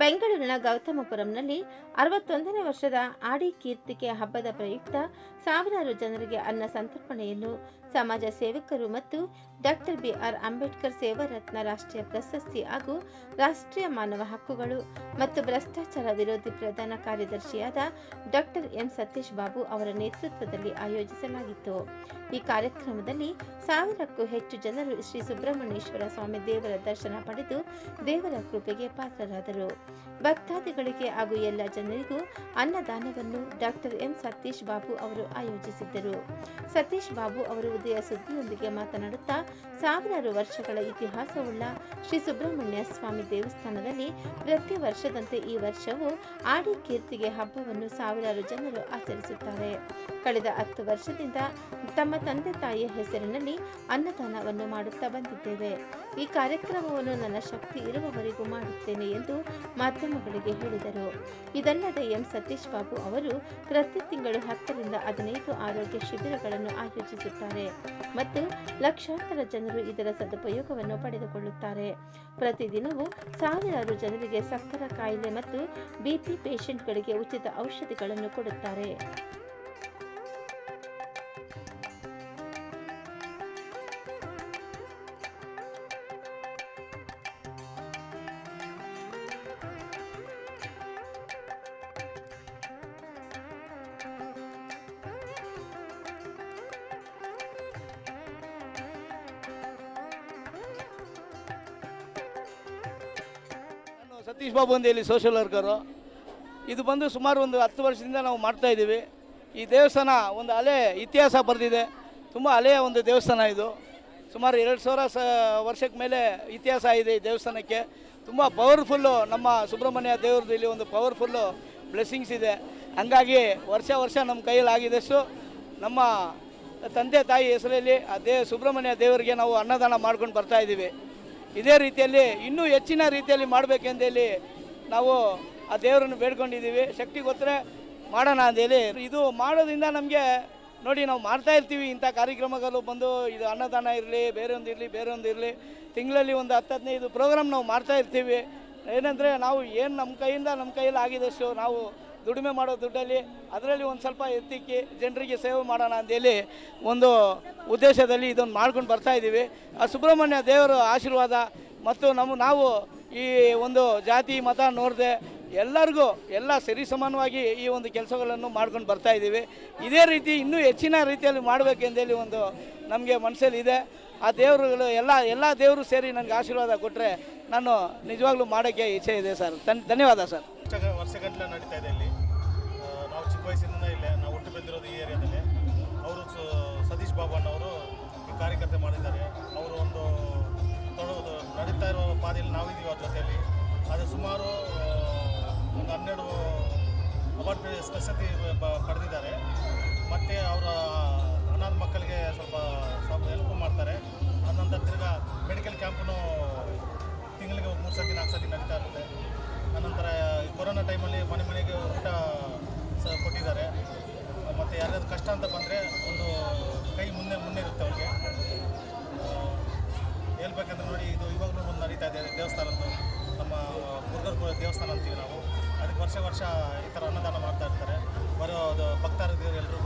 ಬೆಂಗಳೂರಿನ ಗೌತಮಪುರಂನಲ್ಲಿ ಅರವತ್ತೊಂದನೇ ವರ್ಷದ ಆಡಿ ಕೀರ್ತಿಕೆ ಹಬ್ಬದ ಪ್ರಯುಕ್ತ ಸಾವಿರಾರು ಜನರಿಗೆ ಅನ್ನ ಸಂತರ್ಪಣೆಯನ್ನು ಸಮಾಜ ಸೇವಕರು ಮತ್ತು ಡಾಕ್ಟರ್ ಬಿಆರ್ ಅಂಬೇಡ್ಕರ್ ಸೇವಾರತ್ನ ರಾಷ್ಟ್ರೀಯ ಪ್ರಶಸ್ತಿ ಹಾಗೂ ರಾಷ್ಟ್ರೀಯ ಮಾನವ ಹಕ್ಕುಗಳು ಮತ್ತು ಭ್ರಷ್ಟಾಚಾರ ವಿರೋಧಿ ಪ್ರಧಾನ ಕಾರ್ಯದರ್ಶಿಯಾದ ಡಾಕ್ಟರ್ ಎಂ ಸತೀಶ್ ಬಾಬು ಅವರ ನೇತೃತ್ವದಲ್ಲಿ ಆಯೋಜಿಸಲಾಗಿತ್ತು. ಈ ಕಾರ್ಯಕ್ರಮದಲ್ಲಿ ಸಾವಿರಕ್ಕೂ ಹೆಚ್ಚು ಜನರು ಶ್ರೀ ಸುಬ್ರಹ್ಮಣ್ಯೇಶ್ವರ ಸ್ವಾಮಿ ದೇವರ ದರ್ಶನ ಪಡೆದು ದೇವರ ಕೃಪೆಗೆ ಪಾತ್ರರಾದರು. ಭಕ್ತಾದಿಗಳಿಗೆ ಹಾಗೂ ಎಲ್ಲ ಜನರಿಗೂ ಅನ್ನದಾನವನ್ನು ಡಾಕ್ಟರ್ ಎಂ ಸತೀಶ್ ಬಾಬು ಅವರು ಆಯೋಜಿಸಿದ್ದರು. ಸತೀಶ್ ಬಾಬು ಅವರು ಉದಯ ಸುದ್ದಿಯೊಂದಿಗೆ ಮಾತನಾಡುತ್ತಾ, ಸಾವಿರಾರು ವರ್ಷಗಳ ಇತಿಹಾಸವುಳ್ಳ ಶ್ರೀ ಸುಬ್ರಹ್ಮಣ್ಯ ಸ್ವಾಮಿ ದೇವಸ್ಥಾನದಲ್ಲಿ ಪ್ರತಿ ವರ್ಷದಂತೆ ಈ ವರ್ಷವೂ ಆಡಿ ಕೀರ್ತಿಗೆ ಹಬ್ಬವನ್ನು ಸಾವಿರಾರು ಜನರು ಆಚರಿಸುತ್ತಾರೆ. ಕಳೆದ ಹತ್ತು ವರ್ಷದಿಂದ ತಮ್ಮ ತಂದೆ ತಾಯಿಯ ಹೆಸರಿನಲ್ಲಿ ಅನ್ನದಾನವನ್ನು ಮಾಡುತ್ತಾ ಬಂದಿದ್ದೇವೆ. ಈ ಕಾರ್ಯಕ್ರಮವನ್ನು ನನ್ನ ಶಕ್ತಿ ಇರುವವರೆಗೂ ಮಾಡುತ್ತೇನೆ ಎಂದು ಮಾಧ್ಯಮಗಳಿಗೆ ಹೇಳಿದರು. ಇದಲ್ಲದೆ ಎಂ. ಸತೀಶ್ ಬಾಬು ಅವರು ಪ್ರತಿ ತಿಂಗಳು ಹತ್ತರಿಂದ ಹದಿನೈದು ಆರೋಗ್ಯ ಶಿಬಿರಗಳನ್ನು ಆಯೋಜಿಸುತ್ತಾರೆ. ಮತ್ತು ಲಕ್ಷಾಂತರ ಜನರು ಇದರ ಸದುಪಯೋಗವನ್ನು ಪಡೆದುಕೊಳ್ಳುತ್ತಾರೆ. ಪ್ರತಿದಿನವೂ ಸಾವಿರಾರು ಜನರಿಗೆ ಸಕ್ಕರ ಕಾಯಿಲೆ ಮತ್ತು ಬಿಪಿ ಪೇಷಂಟ್ಗಳಿಗೆ ಉಚಿತ ಔಷಧಿಗಳನ್ನು ಕೊಡುತ್ತಾರೆ. ಸತೀಶ್ ಬಾಬು ಒಂದು ಇಲ್ಲಿ ಸೋಷಿಯಲ್ ವರ್ಕರು ಇದು ಬಂದು ಸುಮಾರು ಒಂದು ಹತ್ತು ವರ್ಷದಿಂದ ನಾವು ಮಾಡ್ತಾ ಇದ್ದೀವಿ. ಈ ದೇವಸ್ಥಾನ ಒಂದು ಅಲೆ ಇತಿಹಾಸ ಬರೆದಿದೆ. ತುಂಬ ಹಳೆಯ ಒಂದು ದೇವಸ್ಥಾನ ಇದು. ಸುಮಾರು ಎರಡು ಸಾವಿರ ಸ ವರ್ಷಕ್ಕೆ ಮೇಲೆ ಇತಿಹಾಸ ಇದೆ ಈ ದೇವಸ್ಥಾನಕ್ಕೆ. ತುಂಬ ಪವರ್ಫುಲ್ಲು ನಮ್ಮ ಸುಬ್ರಹ್ಮಣ್ಯ ದೇವ್ರದ್ದು ಇಲ್ಲಿ ಒಂದು ಪವರ್ಫುಲ್ಲು ಬ್ಲೆಸ್ಸಿಂಗ್ಸ್ ಇದೆ. ಹಂಗಾಗಿ ವರ್ಷ ವರ್ಷ ನಮ್ಮ ಕೈಯಲ್ಲಿ ಆಗಿದಷ್ಟು ನಮ್ಮ ತಂದೆ ತಾಯಿ ಹೆಸರಲ್ಲಿ ಆ ದೇ ಸುಬ್ರಹ್ಮಣ್ಯ ದೇವರಿಗೆ ನಾವು ಅನ್ನದಾನ ಮಾಡ್ಕೊಂಡು ಬರ್ತಾ ಇದ್ದೀವಿ. ಇದೇ ರೀತಿಯಲ್ಲಿ ಇನ್ನೂ ಹೆಚ್ಚಿನ ರೀತಿಯಲ್ಲಿ ಮಾಡಬೇಕೆಂದೇಳಿ ನಾವು ಆ ದೇವರನ್ನು ಬೇಡ್ಕೊಂಡಿದ್ದೀವಿ. ಶಕ್ತಿ ಗೊತ್ತರೆ ಮಾಡೋಣ ಅಂದೇಳಿ ಇದು ಮಾಡೋದ್ರಿಂದ ನಮಗೆ ನೋಡಿ ನಾವು ಮಾಡ್ತಾ ಇರ್ತೀವಿ. ಇಂಥ ಕಾರ್ಯಕ್ರಮಗಳು ಬಂದು ಇದು ಅನ್ನದಾನ ಇರಲಿ ಬೇರೆ ಒಂದು ಇರಲಿ ಬೇರೆ ಒಂದು ಇರಲಿ. ತಿಂಗಳಲ್ಲಿ ಒಂದು ಹತ್ತು, ಹದಿನೈದು ಪ್ರೋಗ್ರಾಮ್ ನಾವು ಮಾಡ್ತಾ ಇರ್ತೀವಿ. ಏನಂದರೆ ನಾವು ಏನು ನಮ್ಮ ಕೈಯಿಂದ ನಮ್ಮ ಕೈಯಲ್ಲಿ ಆಗಿದಷ್ಟು ನಾವು ದುಡಿಮೆ ಮಾಡೋ ದುಡ್ಡಲ್ಲಿ ಅದರಲ್ಲಿ ಒಂದು ಸ್ವಲ್ಪ ಎತ್ತಿಕ್ಕಿ ಜನರಿಗೆ ಸೇವೆ ಮಾಡೋಣ ಅಂತೇಳಿ ಒಂದು ಉದ್ದೇಶದಲ್ಲಿ ಇದನ್ನು ಮಾಡ್ಕೊಂಡು ಬರ್ತಾ ಇದ್ದೀವಿ. ಆ ಸುಬ್ರಹ್ಮಣ್ಯ ದೇವರ ಆಶೀರ್ವಾದ ಮತ್ತು ನಮ್ಮ ನಾವು ಈ ಒಂದು ಜಾತಿ, ಮತ ನೋಡದೆ ಎಲ್ಲರಿಗೂ ಎಲ್ಲ ಸರಿ ಸಮಾನವಾಗಿ ಈ ಒಂದು ಕೆಲಸಗಳನ್ನು ಮಾಡ್ಕೊಂಡು ಬರ್ತಾ ಇದ್ದೀವಿ. ಇದೇ ರೀತಿ ಇನ್ನೂ ಹೆಚ್ಚಿನ ರೀತಿಯಲ್ಲಿ ಮಾಡಬೇಕೆಂದೇಳಿ ಒಂದು ನಮಗೆ ಮನಸ್ಸಲ್ಲಿ ಇದೆ ಆ ದೇವರುಗಳು ಎಲ್ಲ ಎಲ್ಲ ದೇವರು ಸೇರಿ ನನಗೆ ಆಶೀರ್ವಾದ ಕೊಟ್ಟರೆ ನಾನು ನಿಜವಾಗ್ಲೂ ಮಾಡೋಕ್ಕೆ ಇಚ್ಛೆ ಇದೆ ಸರ್. ಧನ್ಯವಾದ ಸರ್. ವರ್ಷ ವರ್ಷಗಟ್ಟಲೆ ನಡೀತಾ ಇದೆ. ಬೆಳೆದಿರೋದು ಈ ಏರಿಯಾದಲ್ಲಿ. ಅವರು ಸತೀಶ್ ಬಾಬು ಅನ್ನೋರು ಈ ಕಾರ್ಯಕರ್ತೆ ಮಾಡಿದ್ದಾರೆ. ಅವರು ಒಂದು ತೊಡೋದು ನಡೀತಾ ಇರೋ ಪಾದಿಯಲ್ಲಿ ನಾವಿದ್ದೀವಿ ಅವ್ರ ಜೊತೆಯಲ್ಲಿ. ಅದು ಸುಮಾರು ಒಂದು ಹನ್ನೆರಡು ಅವಾರ್ಡ್ ಪ್ರಶಸ್ತಿ ಪಡೆದಿದ್ದಾರೆ. ಮತ್ತು ಅವರ ಅನಾಥ ಮಕ್ಕಳಿಗೆ ಸ್ವಲ್ಪ ಸ್ವಲ್ಪ ಹೆಲ್ಪ್ ಮಾಡ್ತಾರೆ. ಅನಂತರ ತಿರ್ಗಿ ಮೆಡಿಕಲ್ ಕ್ಯಾಂಪ್ನು ತಿಂಗಳಿಗೆ ಮೂರು ಸತಿ ನಾಲ್ಕು ಸತಿ ನಡೀತಾ ಇರುತ್ತೆ. ಅನಂತರ ಕೊರೋನಾ ಟೈಮಲ್ಲಿ ಮನೆ ಮನೆಗೆ ಊಟ ಸ ಕೊಟ್ಟಿದ್ದಾರೆ. ಮತ್ತು ಯಾರ್ಯಾದ್ರು ಕಷ್ಟ ಅಂತ ಬಂದರೆ ಒಂದು ಕೈ ಮುನ್ನೆ ಮುನ್ನೆ ಇರುತ್ತೆ ಅವ್ರಿಗೆ ಹೇಳ್ಬೇಕಂದ್ರೆ ನೋಡಿ, ಇದು ಇವಾಗಲೂ ಒಂದು ನಡೀತಾ ಇದೆ ದೇವಸ್ಥಾನ ನಮ್ಮ ಮುರುಘರ್ ದೇವಸ್ಥಾನ ಅಂತೀವಿ ನಾವು. ಅದಕ್ಕೆ ವರ್ಷ ವರ್ಷ ಈ ಥರ ಅನ್ನದಾನ ಮಾಡ್ತಾ ಇರ್ತಾರೆ. ಬರೋ ಭಕ್ತಾರ್ಥಿಗಳು ಎಲ್ಲರೂ